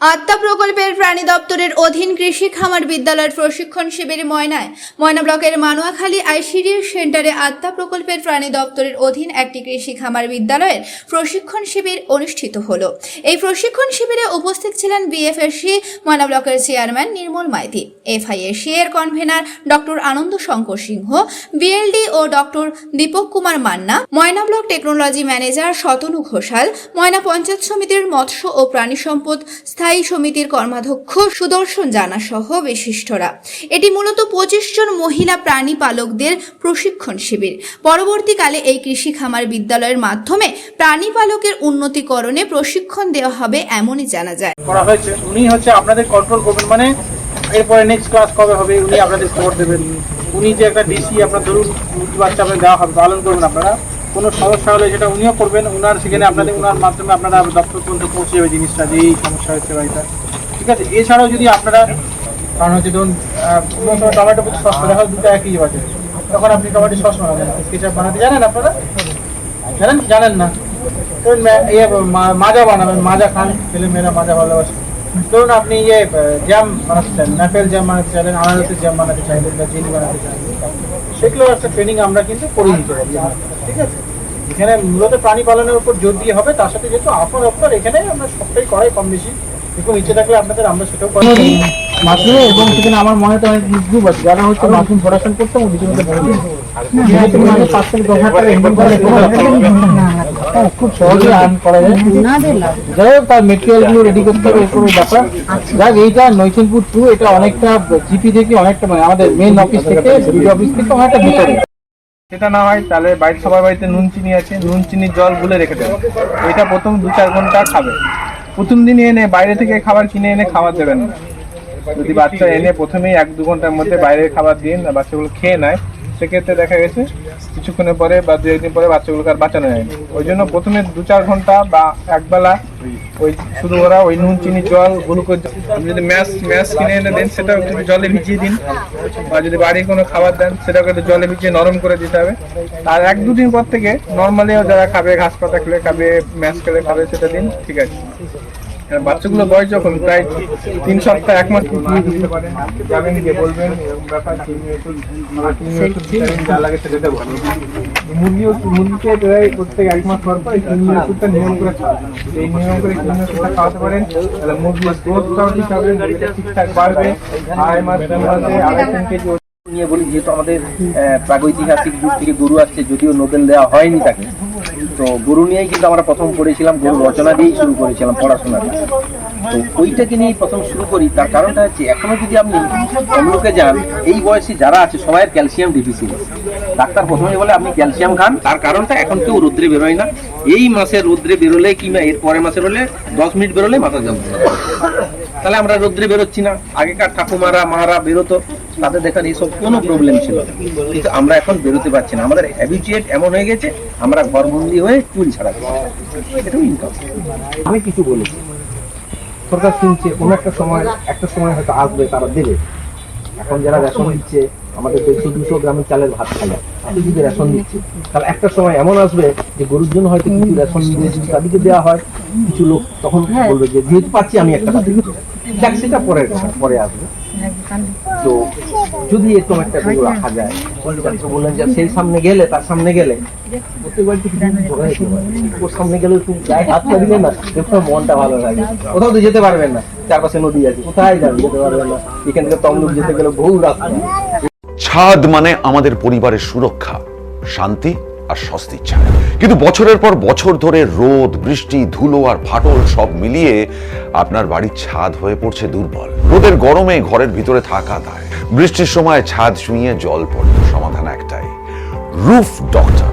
আত্মা প্রকল্পের প্রাণী দপ্তরের অধীন কৃষি খামার বিদ্যালয়ের প্রশিক্ষণ শিবির ময়নায়। ময়না ব্লকের মানোয়াখালী আইসিডিএস সেন্টারে আত্মা প্রকল্পের প্রাণী দপ্তরের অধীন একটি কৃষি খামার বিদ্যালয়ের প্রশিক্ষণ শিবির অনুষ্ঠিত হলো। এই প্রশিক্ষণ শিবিরে উপস্থিত ছিলেন বিএফএসসি ময়না ব্লকের চেয়ারম্যান নির্মল মাইতি, এফআইএসসি এর convener doctor Ananda Shankar Singha, BLD ও doctor Dipak Kumar Manna, Moyna block technology manager Shatanu Ghosal, Moyna panchayat সমিতির মৎস্য ও প্রাণী সম্পদ স্থায়ী সমিতির কর্মাধ্যক্ষ সুদর্শন জানা সহ বিশিষ্টরা। এটি মূলত পঁচিশ জন মহিলা প্রাণী পালকদের প্রশিক্ষণ শিবির। পরবর্তীকালে এই কৃষি খামার বিদ্যালয়ের মাধ্যমে প্রাণী পালকের উন্নতিকরণে প্রশিক্ষণ দেওয়া হবে এমনই জানা যায়। করা হয়েছে। উনি হচ্ছে আপনাদের কন্ট্রোল করবেন মানে এরপরে নেক্সট ক্লাস কবে হবে উনি আপনাদের খবর দেবেন। উনি যে একটা ডিসি আপনার ধরুন, বাচ্চা আপনার দেওয়া হবে, পালন করবেন আপনারা। কোনো সমস্যা হলে সেটা উনিও করবেন। ওনার সেখানে আপনাদের ওনার মাধ্যমে আপনারা দপ্তর পর্যন্ত পৌঁছে যাবে জিনিসটা যে এই সমস্যা হচ্ছে বা এটা। ঠিক আছে? এছাড়াও যদি আপনারা, কারণ হচ্ছে ধরুন কোনো সময় টমেটো প্রতি সস দেখা দুটো একই বাজে। তখন আপনি টমেটো সস বানাবেন। কেচাপ বানাতে জানেন আপনারা? জানেন? জানেন না। ইয়ে মাজা বানাবেন, মাজা খান। ছেলে মেয়েরা মাজা ভালোবাসে। ধরুন আপনি ইয়ে জ্যাম বানাতে চান ম্যাপেল জ্যাম বানাতে চাইলেন, আনারসের জ্যাম বানাতে চাইলেন বা চিনি বানাতে চাইলেন সেগুলো একটা ট্রেনিং আমরা কিন্তু করে দিতে পারি। ঠিক আছে? এখানে মূলত প্রাণী পালনের উপর জোর দিয়ে হবে, তার সাথে যেহেতু আপনার আপনার এখানে আমরা সবটাই করাই কম বেশি। দেখুন, ইচ্ছে থাকলে আপনাদের, আমরা সেটাও করি মাশরুম এবং সেখানে আমার মনে হয় অনেক গ্রুপ আছে। যারা হচ্ছে মাশরুম প্রোডাকশন করতে মধ্যে যেহেতু মানে পাঁচ থেকে দশ হাজার টাকা ইনকাম। হ্যাঁ, খুব সহজে আর্ন করা যায়। যাই হোক তার মেটেরিয়ালগুলো রেডি করতে হবে এরকম ব্যাপার। যাক এইটা নৈচনপুর টু এটা অনেকটা জিপি থেকে অনেকটা মানে আমাদের মেন অফিস থেকে বিডি অফিস থেকে অনেকটা ভিতরে। সেটা না হয় তাহলে বাড়ির সবার বাড়িতে নুন চিনি আছে নুন চিনির জল গুলে রেখে দেবে। এটা প্রথম দু চার ঘণ্টা খাবে। প্রথম দিন এনে বাইরে থেকে খাবার কিনে এনে খাবার দেবেন না। যদি বাচ্চা এনে প্রথমেই এক দু ঘণ্টার মধ্যে বাইরের খাবার দিন বাচ্চাগুলো খেয়ে নেয়, সেক্ষেত্রে দেখা গেছে কিছুক্ষণের পরে বা দু একদিন পরে বাচ্চাগুলোকে আর বাঁচানো যায়নি ওই জন্য প্রথমে দু চার ঘণ্টা বা একবেলা ওই শুধু ওরা ওই নুন, চিনি, জল, গ্লুকোজ, আপনি যদি ম্যাশ ম্যাশ কিনে এনে দেন, সেটাও একটু জলে ভিজিয়ে দিন। বা যদি বাড়ির কোনো খাবার দেন সেটাকে একটু জলে ভিজিয়ে নরম করে দিতে হবে। আর এক দুদিন পর থেকে নর্মালিও যারা খাবে, ঘাস পাতা খেলে খাবে, ম্যাশ খেলে খাবে, সেটা দিন, ঠিক আছে। বাচ্চাগুলো বয়স যখন প্রায় তিন সপ্তাহ এক মাস দিয়ে দিতে পারেন যাবেন গিয়ে বলবেন এরকম ব্যাপার মানে চিনি ওষুধ ভিটামিন যা লাগে সেটা দেবো। মুরগি মুরগিকে প্রায় প্রত্যেক এক মাস পর পর এই ওষুধটা নিয়ম করে খাওয়াবেন এই নিয়ম করে চিনি ওষুধটা খাওয়াতে পারেন। তাহলে মুরগির গ্রোথটাও ঠিক হবে মুরগিটা ঠিকঠাক বাড়বে। আড়াই মাস তিন মাসে আড়াই তিন কেজি নিয়ে বলি যেহেতু আমাদের আহ, প্রাগৈতিহাসিক যুগ থেকে গরু আসছে যদিও নোবেল দেওয়া হয়নি তাকে। তো গুরু নিয়েই কিন্তু আমরা প্রথম পড়েছিলাম গুরু রচনা দিয়েই শুরু করেছিলাম পড়াশোনাটা তো ওইটাকে নিয়েই প্রথম শুরু করি। তার কারণটা হচ্ছে, এখনও যদি আপনি অমলোকে যান, এই বয়সী যারা আছে, সবাই ক্যালসিয়াম ডিফিসিয়েন্সি ডাক্তার প্রথমে বলে, আপনি ক্যালসিয়াম খান। তার কারণটা এখন কেউ রোদ্রে বেরোয় না। এই মাসে রোদ্রে বেরোলে কিংবা এর পরের মাসে হলে দশ মিনিট বেরোলে মাথা যন্ত্রণা তাহলে আমরা রোদ্রে বেরোচ্ছি না। আগেকার ঠাকুমারা, মারা বেরোতো তাদের দেখার এইসব কোনো প্রবলেম ছিল কিন্তু আমরা এখন বেরোতে পারছি না। আমাদের হ্যাবিচুয়েট এমন হয়ে গেছে, আমরা ঘরবন্দি হয়ে চুল ছাড়া এটাও ইনকাম আমি কিছু বলেছি। সরকার শুনছে কোনো একটা সময় একটা সময় হয়তো আসবে তারা দেবে। এখন যারা রেশন দিচ্ছে আমাদের দেড়শো দুশো গ্রামের চালের ভাত খায় এত যদি রেশন দিচ্ছে। তাহলে একটা সময় এমন আসবে যে গরুর জন্য হয়তো কিছু রেশন দিয়ে যদি তাদেরকে দেওয়া হয় কিছু লোক তখন বলবে যে যেহেতু পাচ্ছি আমি একটা কাজ। যাক সেটা পরে পরে আসবে। তো যদি এরকম একটা গরু রাখা যায় বললেন যে সেই সামনে গেলে তার সামনে গেলে সামনে গেলে হাত না মনটা ভালো লাগে কোথাও তো যেতে পারবেন না, চারপাশে নদী আছে, কোথায় যেতে পারবেন না। এখান থেকে তমলুক যেতে গেলে বহু রাস্তা ছাদ মানে আমাদের পরিবারের সুরক্ষা, শান্তি আর স্বস্তির কিন্তু বছরের পর বছর ধরে রোদ, বৃষ্টি, ধুলো আর ফাটল সব মিলিয়ে আপনার বাড়ির ছাদ হয়ে পড়ছে দুর্বল। রোদের গরমে ঘরের ভিতরে থাকা দায়। বৃষ্টির সময় ছাদ ছুঁয়ে জল পড়ে, সমাধান একটাই, রুফ ডক্টর।